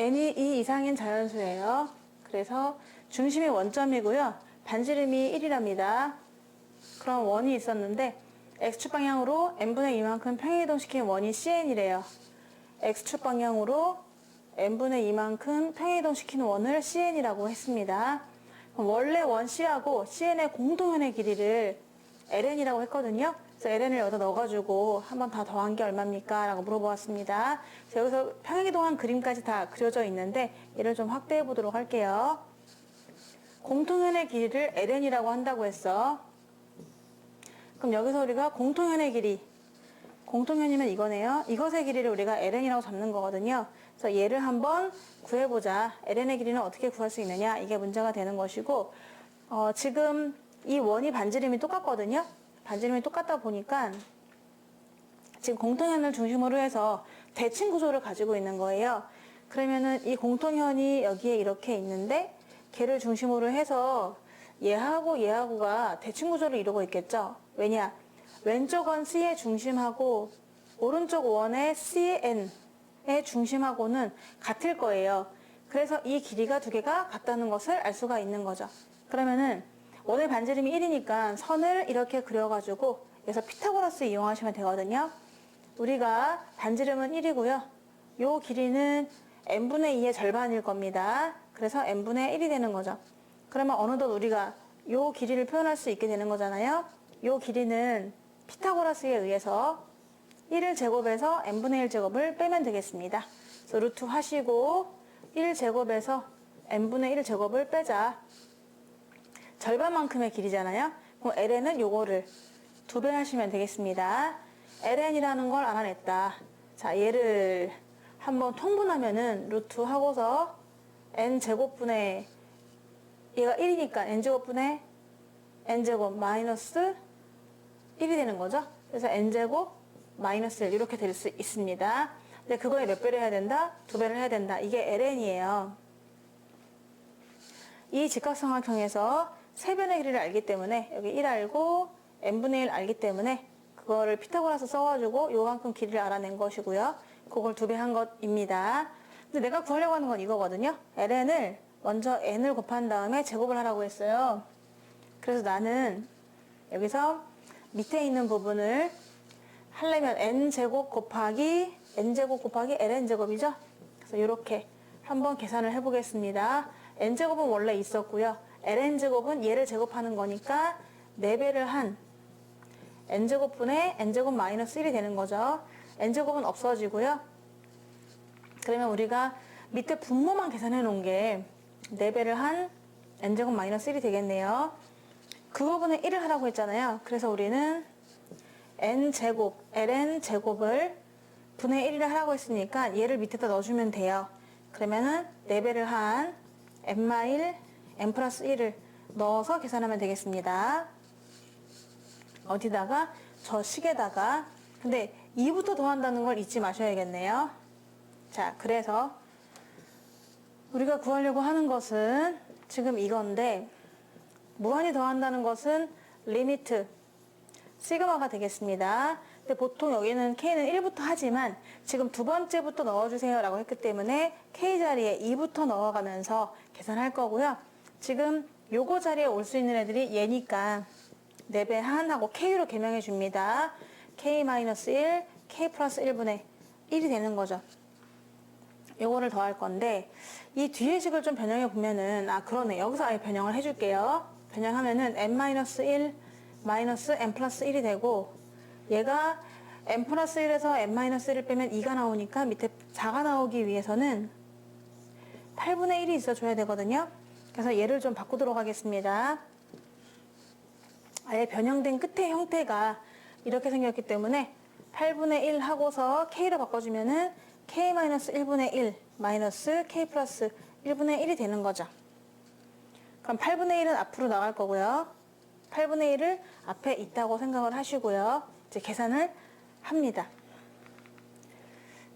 n이 2 이상인 자연수예요. 그래서 중심이 원점이고요. 반지름이 1이랍니다. 그럼 원이 있었는데 x축 방향으로 n분의 2만큼 평행이동시킨 원이 cn이래요. x축 방향으로 n분의 2만큼 평행이동시킨 원을 cn이라고 했습니다. 원래 원 c하고 cn의 공통연의 길이를 ln이라고 했거든요. 그래서 ln을 여기다 넣어가지고 한번 다 더한 게 얼마입니까? 라고 물어보았습니다. 자, 여기서 평행이동한 그림까지 다 그려져 있는데 얘를 좀 확대해 보도록 할게요. 공통연의 길이를 ln이라고 한다고 했어. 그럼 여기서 우리가 공통연의 길이 공통연이면 이거네요. 이것의 길이를 우리가 ln이라고 잡는 거거든요. 그래서 얘를 한번 구해보자. ln의 길이는 어떻게 구할 수 있느냐? 이게 문제가 되는 것이고 어, 지금 이 원이 반지름이 똑같거든요. 반지름이 똑같다 보니까 지금 공통연을 중심으로 해서 대칭 구조를 가지고 있는 거예요. 그러면은 이 공통연이 여기에 이렇게 있는데 걔를 중심으로 해서 얘하고 얘하고가 대칭 구조를 이루고 있겠죠. 왜냐? 왼쪽 원 C의 중심하고 오른쪽 원의 CN의 중심하고는 같을 거예요. 그래서 이 길이가 두 개가 같다는 것을 알 수가 있는 거죠. 그러면은 원의 반지름이 1이니까 선을 이렇게 그려가지고 여기서 피타고라스 이용하시면 되거든요. 우리가 반지름은 1이고요. 요 길이는 n분의 2의 절반일 겁니다. 그래서 n분의 1이 되는 거죠. 그러면 어느덧 우리가 요 길이를 표현할 수 있게 되는 거잖아요. 요 길이는 피타고라스에 의해서 1을 제곱해서 n분의 1 제곱을 빼면 되겠습니다. 그래서 루트 하시고 1 제곱해서 n분의 1 제곱을 빼자. 절반만큼의 길이잖아요. 그럼 ln은 요거를 두 배 하시면 되겠습니다. ln이라는 걸 알아냈다. 자, 얘를 한번 통분하면은 루트 하고서 n 제곱분의 얘가 1이니까 n 제곱분의 n 제곱 마이너스 1이 되는 거죠. 그래서 n 제곱 마이너스 1 이렇게 될 수 있습니다. 근데 그거에 몇 배를 해야 된다? 두 배를 해야 된다. 이게 ln이에요. 이 직각삼각형에서 세 변의 길이를 알기 때문에 여기 1 알고 n분의 1 알기 때문에 그거를 피타고라스 써가지고 요만큼 길이를 알아낸 것이고요. 그걸 두 배 한 것입니다. 근데 내가 구하려고 하는 건 이거거든요. ln을 먼저 n을 곱한 다음에 제곱을 하라고 했어요. 그래서 나는 여기서 밑에 있는 부분을 하려면 n제곱 곱하기 n제곱 곱하기 ln제곱이죠. 그래서 이렇게 한번 계산을 해보겠습니다. n제곱은 원래 있었고요. Ln제곱은 얘를 제곱하는 거니까 4배를 한 n제곱분의 n제곱 마이너스 1이 되는 거죠. n제곱은 없어지고요. 그러면 우리가 밑에 분모만 계산해 놓은 게 4배를 한 n제곱 마이너스 1이 되겠네요. 그거분의 1을 하라고 했잖아요. 그래서 우리는 n제곱, ln제곱을 분의 1을 하라고 했으니까 얘를 밑에다 넣어주면 돼요. 그러면은 4배를 한 n-1, n 플러스 1을 넣어서 계산하면 되겠습니다. 어디다가? 저 식에다가. 근데 2부터 더한다는 걸 잊지 마셔야겠네요. 자, 그래서 우리가 구하려고 하는 것은 지금 이건데 무한히 더한다는 것은 리미트 시그마가 되겠습니다. 근데 보통 여기는 k는 1부터 하지만 지금 두 번째부터 넣어주세요 라고 했기 때문에 k 자리에 2부터 넣어가면서 계산할 거고요. 지금 요거 자리에 올 수 있는 애들이 얘니까 4배 한 하고 k로 개명해 줍니다. k-1, k 플러스 1분의 1이 되는 거죠. 요거를 더할 건데 이 뒤에 식을 좀 변형해 보면은 아 그러네 여기서 아예 변형을 해줄게요 변형하면은 n-1 마이너스 n 플러스 1이 되고 얘가 n 플러스 1에서 n-1을 빼면 2가 나오니까 밑에 4가 나오기 위해서는 8분의 1이 있어줘야 되거든요 그래서 얘를 좀 바꾸도록 하겠습니다 아예 변형된 끝의 형태가 이렇게 생겼기 때문에 8분의 1 하고서 k로 바꿔주면은 k-1분의 1 마이너스 k 플러스 1분의 1이 되는 거죠. 그럼 8분의 1은 앞으로 나갈 거고요. 8분의 1을 앞에 있다고 생각을 하시고요. 이제 계산을 합니다.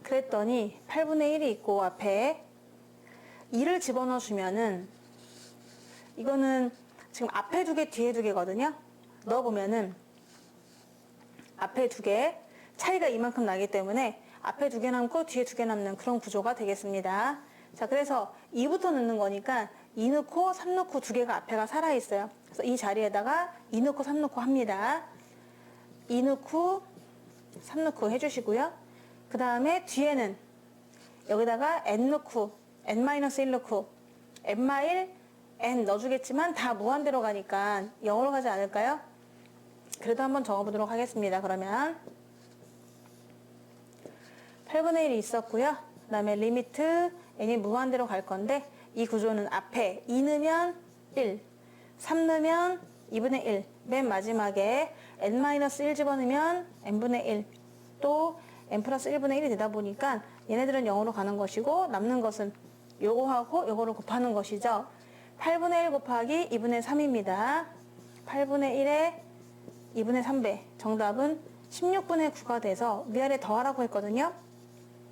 그랬더니 8분의 1이 있고 앞에 2를 집어넣어 주면은 이거는 지금 앞에 두 개, 뒤에 두 개거든요. 넣어보면은 앞에 두 개, 차이가 이만큼 나기 때문에 앞에 두 개 남고 뒤에 두 개 남는 그런 구조가 되겠습니다. 자, 그래서 2부터 넣는 거니까 2 넣고 3 넣고 두 개가 앞에가 살아있어요. 그래서 이 자리에다가 2 넣고 3 넣고 합니다. 2 넣고 3 넣고 해주시고요. 그 다음에 뒤에는 여기다가 n 넣고 n-1 넣고 n-1 n 넣어주겠지만 다 무한대로 가니까 0으로 가지 않을까요? 그래도 한번 적어보도록 하겠습니다. 그러면 8분의 1이 있었고요. 그 다음에 리미트 n이 무한대로 갈 건데 이 구조는 앞에 2 넣으면 1, 3 넣으면 2분의 1, 맨 마지막에 n-1 집어넣으면 n분의 1, 또 n 플러스 1분의 1이 되다 보니까 얘네들은 0으로 가는 것이고 남는 것은 요거하고 요거를 곱하는 것이죠. 8분의 1 곱하기 2분의 3입니다. 8분의 1에 2분의 3배. 정답은 16분의 9가 돼서 위아래 더하라고 했거든요.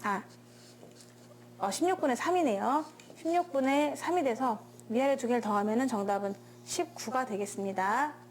아, 어, 16분의 3이네요. 16분의 3이 돼서 위아래 두 개를 더하면 정답은 19가 되겠습니다.